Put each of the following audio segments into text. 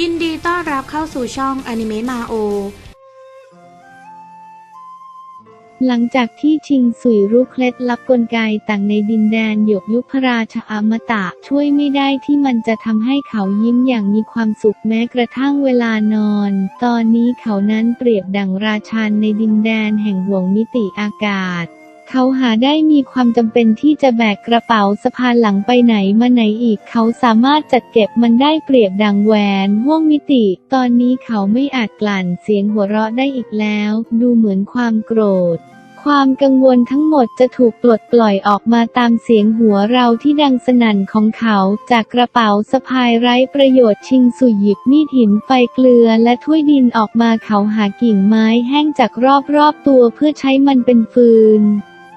ยินดีต้อนรับเข้าสู่ช่องอนิเมะมาโอ หลังจากที่ชิงสุยรู้เคล็ดลับกลไกต่างในดินแดนหยกยุพราชอมตะช่วยไม่ได้ที่มันจะทำให้เขายิ้มอย่างมีความสุขแม้กระทั่งเวลานอน ตอนนี้เขานั้นเปรียบดั่งราชันในดินแดนแห่งห่วงมิติอากาศ เขาหาได้มีความจำเป็นที่จะแบกกระเป๋าสะพานหลังไปไหนมาไหนอีก เขาสามารถจัดเก็บมันได้เปรียบดังแหวนห่วงมิติ ตอนนี้เขาไม่อาจกลั่นเสียงหัวเราะได้อีกแล้ว ดูเหมือนความโกรธ ความกังวลทั้งหมดจะถูกปลดปล่อยออกมาตามเสียงหัวเราที่ดังสนั่นของเขาจากกระเป๋าสะพายไร้ประโยชน์ชิงสุยหยิบมีดหินไฟเกลือและถ้วยดินออกมาเขาหากิ่งไม้แห้งจากรอบๆตัวเพื่อใช้มันเป็นฟืน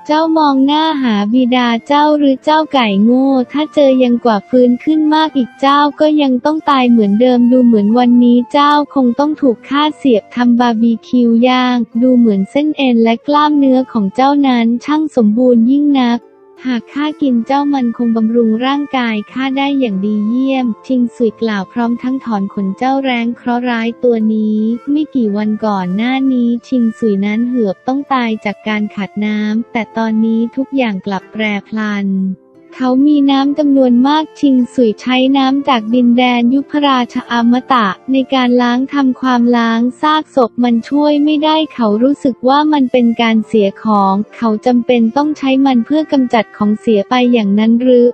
เจ้ามองหน้าหาบิดาเจ้าหรือเจ้าไก่โง่ ถ้าเจอยังกว่าฟื้นขึ้นมากอีกเจ้าก็ยังต้องตายเหมือนเดิมดูเหมือนวันนี้เจ้าคงต้องถูกฆ่าเสียบทำบาร์บีคิวย่าง ดูเหมือนเส้นเอ็นและกล้ามเนื้อของเจ้านั้นช่างสมบูรณ์ยิ่งนัก หากข้ากินเจ้ามันคงบำรุงร่างกายข้าได้อย่างดีเยี่ยม ชิงสุยกล่าวพร้อมทั้งถอนขนเจ้าแรงเคราะห์ร้ายตัวนี้ ไม่กี่วันก่อนหน้านี้ชิงสุยนั้นเหือบต้องตายจากการขาดน้ำแต่ตอนนี้ทุกอย่างกลับแปรพลัน เขามีน้ำจำนวนมากชิงสุยใช้น้ำจากดินแดนยุพราชอมตะ ในการล้างทำความล้างซากศพมันช่วยไม่ได้เขารู้สึกว่ามันเป็นการเสียของ เขาจำเป็นต้องใช้มันเพื่อกำจัดของเสียไปอย่างนั้นหรือ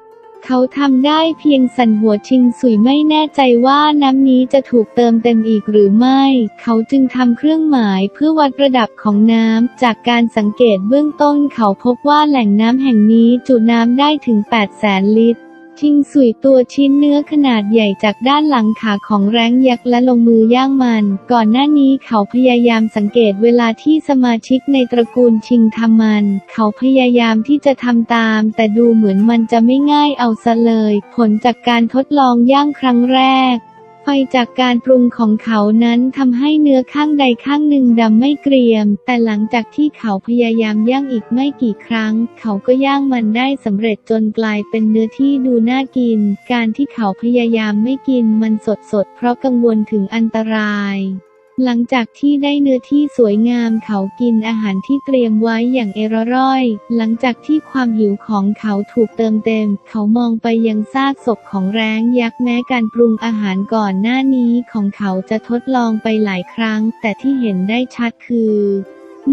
เขาทำได้เพียงสั่นหัวชิงสุยไม่แน่ใจว่าน้ำนี้จะถูกเติมเต็มอีกหรือไม่ เขาจึงทำเครื่องหมายเพื่อวัดระดับของน้ำ จากการสังเกตเบื้องต้นเขาพบว่าแหล่งน้ำแห่งนี้จุน้ำได้ถึง8แสนลิตร ชิงสุยตัวชิ้นเนื้อขนาดใหญ่จากด้านหลังขาของแร้งยักษ์และลงมือย่างมัน ก่อนหน้านี้เขาพยายามสังเกตเวลาที่สมาชิกในตระกูลชิงทำมัน เขาพยายามที่จะทำตาม แต่ดูเหมือนมันจะไม่ง่ายเอาซะเลย ผลจากการทดลองย่างครั้งแรก ไฟจากการปรุงของเขานั้นทำให้เนื้อข้างใดข้างหนึ่งดำไม่เกรียม แต่หลังจากที่เขาพยายามย่างอีกไม่กี่ครั้ง เขาก็ย่างมันได้สำเร็จจนกลายเป็นเนื้อที่ดูน่ากิน การที่เขาพยายามไม่กินมันสดๆเพราะกังวลถึงอันตราย หลังจากที่ได้เนื้อที่สวยงามเขากินอาหารที่เตรียมไว้อย่างเอรร่อย หลังจากที่ความหิวของเขาถูกเติมเต็ม เขามองไปยังซากศพของแร้งยักษ์แม้การปรุงอาหารก่อนหน้านี้ของเขาจะทดลองไปหลายครั้ง แต่ที่เห็นได้ชัดคือ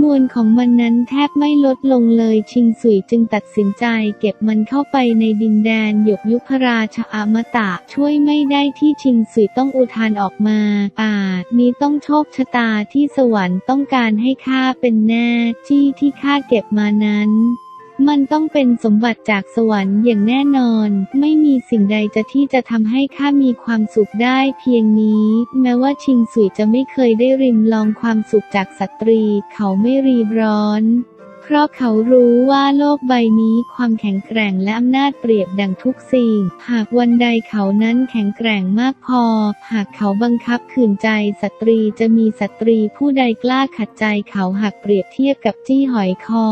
มวลของมันนั้นแทบไม่ลดลงเลยชิงสุยจึงตัดสินใจเก็บมันเข้าไปในดินแดนหยกยุพราชอมตะช่วยไม่ได้ที่ชิงสุยต้องอุทานออกมาอานี้ต้องโชคชะตาที่สวรรค์ต้องการให้ข้าเป็นแน่ที่ที่ข้าเก็บมานั้น มันต้องเป็นสมบัติจากสวรรค์อย่างแน่นอน ไม่มีสิ่งใดจะที่จะทำให้ข้ามีความสุขได้เพียงนี้ แม้ว่าชิงสุยจะไม่เคยได้ริมลองความสุขจากสตรี เขาไม่รีบร้อนเพราะเขารู้ว่าโลกใบนี้ความแข็งแกร่งและอำนาจเปรียบดังทุกสิ่ง หากวันใดเขานั้นแข็งแกร่งมากพอ หากเขาบังคับขืนใจสตรีจะมีสตรีผู้ใดกล้าขัดใจเขาหากเปรียบเทียบกับจี้หอยคอ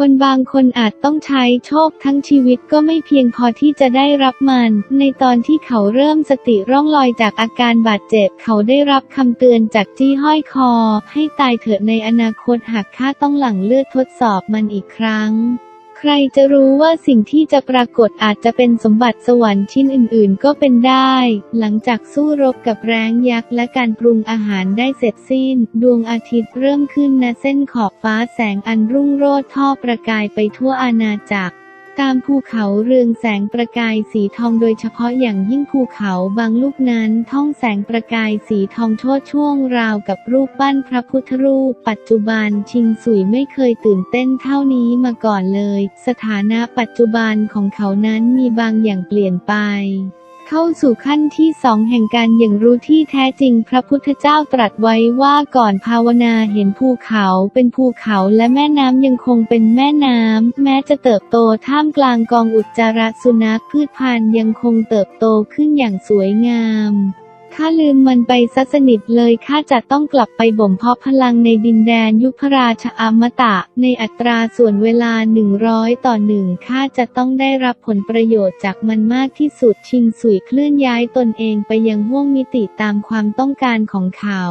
คนบางคนอาจต้องใช้โชคทั้งชีวิตก็ไม่เพียงพอที่จะได้รับมัน ในตอนที่เขาเริ่มสติร่องลอยจากอาการบาดเจ็บ เขาได้รับคำเตือนจากจี้ห้อยคอ ให้ตายเถิดในอนาคตหากข้าต้องหลั่งเลือดทดสอบมันอีกครั้ง ใครจะรู้ว่าสิ่งที่จะปรากฏอาจจะเป็นสมบัติสวรรค์ชิ้นอื่นๆ ก็เป็นได้ หลังจากสู้รบกับแรงยักษ์และการปรุงอาหารได้เสร็จสิ้น ดวงอาทิตย์เริ่มขึ้นณเส้นขอบฟ้าแสงอันรุ่งโรจน์ท่อประกายไปทั่วอาณาจักร ตามภูเขาเรืองแสงประกายสีทองโดยเฉพาะอย่างยิ่งภูเขาบางลูกนั้นท่องแสงประกายสีทองโชดช่วงราวกับรูปปั้นพระพุทธรูป ปัจจุบันชิงสุยไม่เคยตื่นเต้นเท่านี้มาก่อนเลย สถานะปัจจุบันของเขานั้นมีบางอย่างเปลี่ยนไป เข้าสู่ขั้นที่สองแห่งการอย่างรู้ที่แท้จริงพระพุทธเจ้าตรัสไว้ว่าก่อนภาวนาเห็นภูเขาเป็นภูเขาและแม่น้ำยังคงเป็นแม่น้ำ แม้จะเติบโตท่ามกลางกองอุจจาระสุนัขพืชพันธุ์ยังคงเติบโตขึ้นอย่างสวยงาม ข้าลืมมันไปซะสนิทเลยข้าจะต้องกลับไปบ่มเพาะพลังในดินแดนยุพราชอมตะ ในอัตราส่วนเวลา 100 ต่อหนึ่งข้าจะต้องได้รับผลประโยชน์จากมันมากที่สุดชิงสุยเคลื่อนย้ายตนเองไปยังห้วงมิติตามความต้องการของเขา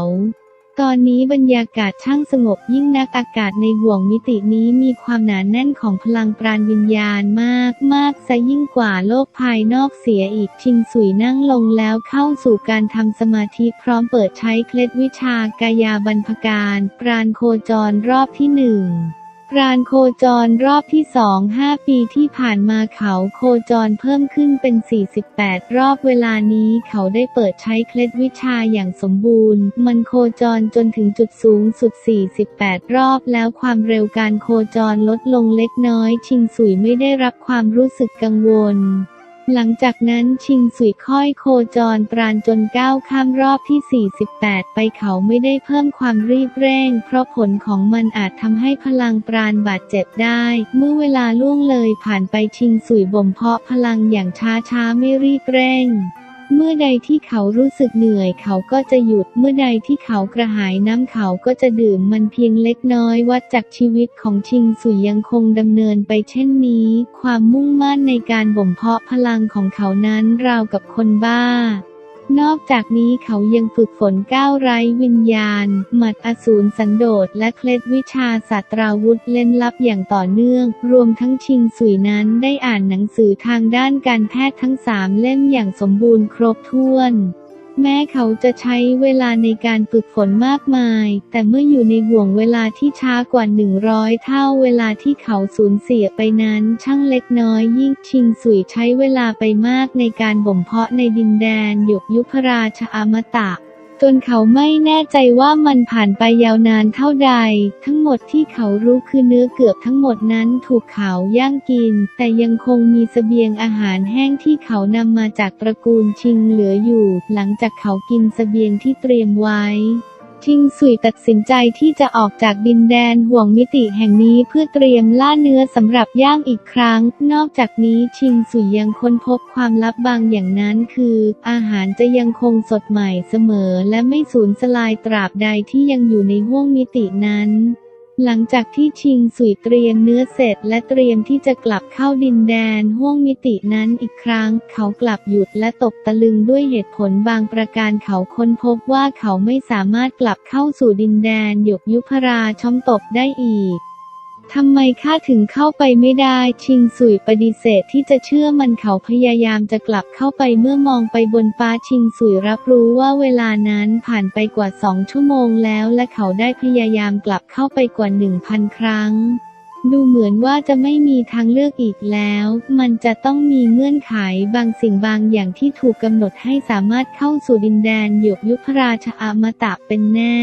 ตอนนี้บรรยากาศช่างสงบยิ่งนักอากาศในห่วงมิตินี้มีความหนาแน่นของพลังปราณวิญญาณมากมากซะยิ่งกว่าโลกภายนอกเสียอีกชิงสุยนั่งลงแล้วเข้าสู่การทำสมาธิพร้อมเปิดใช้เคล็ดวิชากายาบรรพการ ปราณโคจรรอบที่หนึ่ง ปรานโคจรรอบที่สองห้าปีที่ผ่านมาเขาโคจรเพิ่มขึ้นเป็น 48 รอบเวลานี้เขาได้เปิดใช้เคล็ดวิชาอย่างสมบูรณ์ มันโคจรจนถึงจุดสูงสุด 48 รอบแล้วความเร็วการโคจรลดลงเล็กน้อย ชิงสุยไม่ได้รับความรู้สึกกังวล หลังจากนั้นชิงสุยค่อยโคจรปราณจนก้าวข้ามรอบที่ 48 ไปเขาไม่ได้เพิ่มความรีบเร่ง เพราะผลของมันอาจทำให้พลังปราณบาดเจ็บได้ เมื่อเวลาล่วงเลยผ่านไปชิงสุยบ่มเพาะพลังอย่างช้าๆไม่รีบเร่ง เมื่อใดที่เขารู้สึกเหนื่อยเขาก็จะหยุด เมื่อใดที่เขากระหายน้ำเขาก็จะดื่มมันเพียงเล็กน้อยวัดจากชีวิตของชิงสุยยังคงดำเนินไปเช่นนี้ ความมุ่งมั่นในการบ่มเพาะพลังของเขานั้นราวกับคนบ้า นอกจากนี้เขายังฝึกฝนก้าวไร้วิญญาณ หมัดอสูรสันโดษและเคล็ดวิชาศาสตราวุธเล่นลับอย่างต่อเนื่อง รวมทั้งชิงสุยนั้นได้อ่านหนังสือทางด้านการแพทย์ทั้งสามเล่มอย่างสมบูรณ์ครบถ้วน แม้เขาจะใช้เวลาในการฝึกฝนมากมาย แต่เมื่ออยู่ในห่วงเวลาที่ช้ากว่า 100 เท่าเวลาที่เขาสูญเสียไปนั้น ช่างเล็กน้อยยิ่งชิงสุยใช้เวลาไปมากในการบ่มเพาะในดินแดนหยกยุพราชอมตะ จนเขาไม่แน่ใจว่ามันผ่านไปยาวนานเท่าใด ทั้งหมดที่เขารู้คือเนื้อเกือบทั้งหมดนั้นถูกเขาย่างกิน แต่ยังคงมีเสบียงอาหารแห้งที่เขานำมาจากตระกูลชิงเหลืออยู่ หลังจากเขากินเสบียงที่เตรียมไว้ ชิงสุยตัดสินใจที่จะออกจากดินแดนห่วงมิติแห่งนี้เพื่อเตรียมล่าเนื้อสำหรับย่างอีกครั้ง นอกจากนี้ชิงสุยยังค้นพบความลับบางอย่างนั้นคือ อาหารจะยังคงสดใหม่เสมอและไม่สูญสลายตราบใดที่ยังอยู่ในห่วงมิตินั้น หลังจากที่ชิงสุยเตรียมเนื้อเสร็จและเตรียมที่จะกลับเข้าดินแดนห้วงมิตินั้นอีกครั้ง เขากลับหยุดและตกตะลึงด้วยเหตุผลบางประการเขาค้นพบว่าเขาไม่สามารถกลับเข้าสู่ดินแดนหยกยุพราช่อมตบได้อีก ทำไมข้าถึงเข้าไปไม่ได้ ชิงสุยปฏิเสธที่จะเชื่อมันเขาพยายามจะกลับเข้าไปเมื่อมองไปบนฟ้าชิงสุยรับรู้ว่าเวลานั้นผ่านไปกว่าสองชั่วโมงแล้วและเขาได้พยายามกลับเข้าไปกว่าหนึ่งพันครั้ง ดูเหมือนว่าจะไม่มีทางเลือกอีกแล้ว มันจะต้องมีเงื่อนไขบางสิ่งบางอย่างที่ถูกกำหนดให้สามารถเข้าสู่ดินแดนหยกยุพราชอมตะเป็นแน่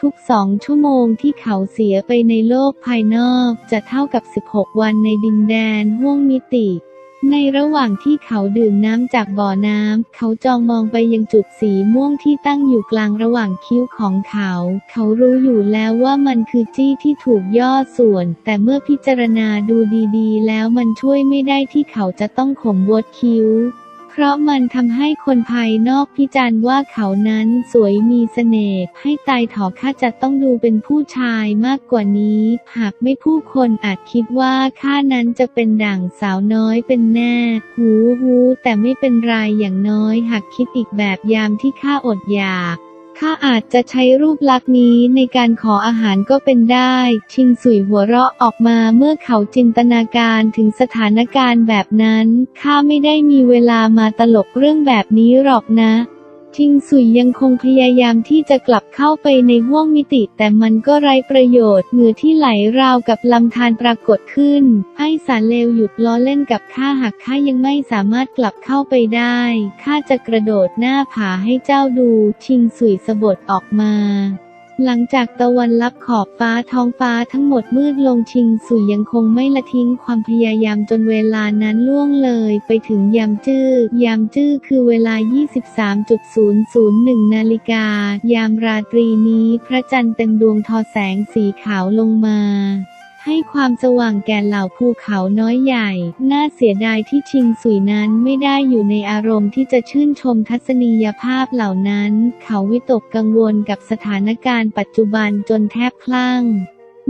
ทุกๆสองชั่วโมงที่เขาเสียไปในโลกภายนอก จะเท่ากับ 16 วันในดินแดนห้วงมิติ ในระหว่างที่เขาดื่มน้ำจากบ่อน้ำ เขาจองมองไปยังจุดสีม่วงที่ตั้งอยู่กลางระหว่างคิ้วของเขา เขารู้อยู่แล้วว่ามันคือจี้ที่ถูกย่อส่วน แต่เมื่อพิจารณาดูดีๆ แล้วมันช่วยไม่ได้ที่เขาจะต้องขมวดคิ้ว พราะมันทำให้คนภายนอกพิจารณ์ว่าเขานั้นสวยมีเสน่ห์ให้ตายถอข้าจะต้องดูเป็นผู้ชายมากกว่านี้ หากไม่ผู้คนอาจคิดว่าข้านั้นจะเป็นด่างสาวน้อยเป็นแน่หูหูแต่ไม่เป็นไรอย่างน้อย หากคิดอีกแบบยามที่ข้าอดอยาก ข้าอาจจะใช้รูปลักษณ์นี้ในการขออาหารก็เป็นได้ ชิงสุยหัวเราะออกมาเมื่อเขาจินตนาการถึงสถานการณ์แบบนั้น ข้าไม่ได้มีเวลามาตลกเรื่องแบบนี้หรอกนะ ชิงสุยยังคงพยายามที่จะกลับเข้าไปในห้วงมิติ แต่มันก็ไร้ประโยชน์เหงื่อที่ไหลราวกับลำธารปรากฏขึ้น ไอ้สารเลวหยุดล้อเล่นกับข้าหากข้ายังไม่สามารถกลับเข้าไปได้ข้าจะกระโดดหน้าผาให้เจ้าดู ชิงสุยสะบดออกมา หลังจากตะวันลับขอบฟ้าท้องฟ้าทั้งหมดมืดลงชิงสุยยังคงไม่ละทิ้งความพยายามจนเวลานั้นล่วงเลยไปถึงยามจื้อยามจื้อคือเวลา 23.001 นาฬิกา ยามราตรีนี้พระจันทร์เต็มดวงทอแสงสีขาวลงมา ให้ความสว่างแก่เหล่าภูเขาน้อยใหญ่ น่าเสียดายที่ชิงสุยนั้นไม่ได้อยู่ในอารมณ์ที่จะชื่นชมทัศนียภาพเหล่านั้น เขาวิตกกังวลกับสถานการณ์ปัจจุบันจนแทบคลั่ง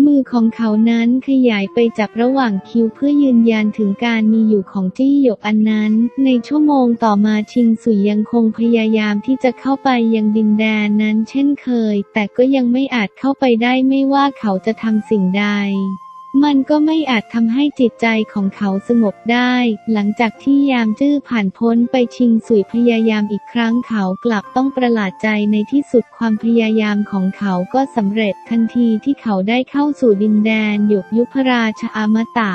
มือของเขานั้นขยายไปจับระหว่างคิ้วเพื่อยืนยันถึงการมีอยู่ของจี้หยกอันนั้น ในชั่วโมงต่อมาชิงสุยยังคงพยายามที่จะเข้าไปยังดินแดนนั้นเช่นเคย แต่ก็ยังไม่อาจเข้าไปได้ไม่ว่าเขาจะทำสิ่งใด มันก็ไม่อาจทำให้จิตใจของเขาสงบได้ หลังจากที่ยามจื้อผ่านพ้นไปชิงสุยพยายามอีกครั้งเขากลับต้องประหลาดใจในที่สุดความพยายามของเขาก็สำเร็จทันทีที่เขาได้เข้าสู่ดินแดนหยกยุพราชอมตะ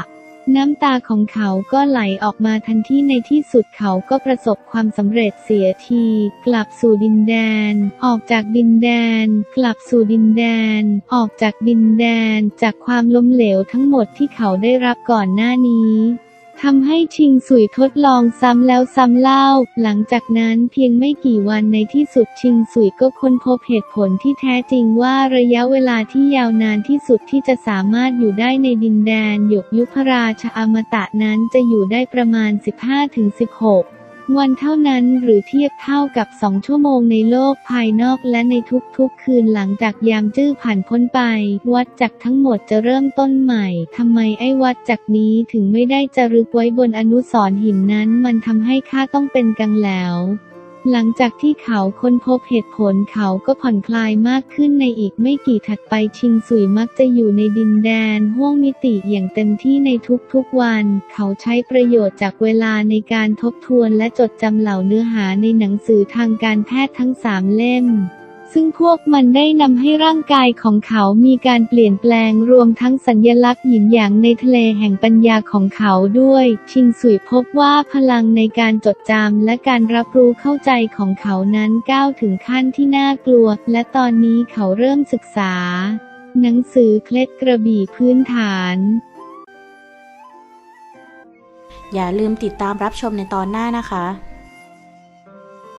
น้ำตาของเขาก็ไหลออกมาทันทีในที่สุดเขาก็ประสบความสำเร็จเสียที กลับสู่ดินแดน ออกจากดินแดน กลับสู่ดินแดน ออกจากดินแดน จากความล้มเหลวทั้งหมดที่เขาได้รับก่อนหน้านี้ ทำให้ชิงสุยทดลองซ้ำแล้วซ้ำเล่า หลังจากนั้นเพียงไม่กี่วันในที่สุดชิงสุยก็ค้นพบเหตุผลที่แท้จริงว่าระยะเวลาที่ยาวนานที่สุดที่จะสามารถอยู่ได้ในดินแดนหยกยุพราชอมตะนั้นจะอยู่ได้ประมาณ 15-16 วันเท่านั้นหรือเทียบเท่ากับสองชั่วโมงในโลกภายนอกและในทุกๆ คืนหลังจากยามจื้อผ่านพ้นไป วัดจักทั้งหมดจะเริ่มต้นใหม่ทำไมไอ้วัดจักนี้ถึงไม่ได้จารึกไว้บนอนุสรหินนั้น มันทำให้ข้าต้องเป็นกังแล้ว หลังจากที่เขาค้นพบเหตุผลเขาก็ผ่อนคลายมากขึ้นในอีกไม่กี่ถัดไปชิงสุยมักจะอยู่ในดินแดนห้วงมิติอย่างเต็มที่ในทุกๆวัน เขาใช้ประโยชน์จากเวลาในการทบทวนและจดจำเหล่าเนื้อหาในหนังสือทางการแพทย์ทั้งสามเล่ม ซึ่งพวกมันได้นำให้ร่างกายของเขามีการเปลี่ยนแปลงรวมทั้งสัญญลักษณ์หยินหยางในทะเลแห่งปัญญาของเขาด้วย ชิงสุยพบว่าพลังในการจดจำและการรับรู้เข้าใจของเขานั้นก้าวถึงขั้นที่น่ากลัว และตอนนี้เขาเริ่มศึกษา หนังสือเคล็ดกระบี่พื้นฐานอย่าลืมติดตามรับชมในตอนหน้านะคะ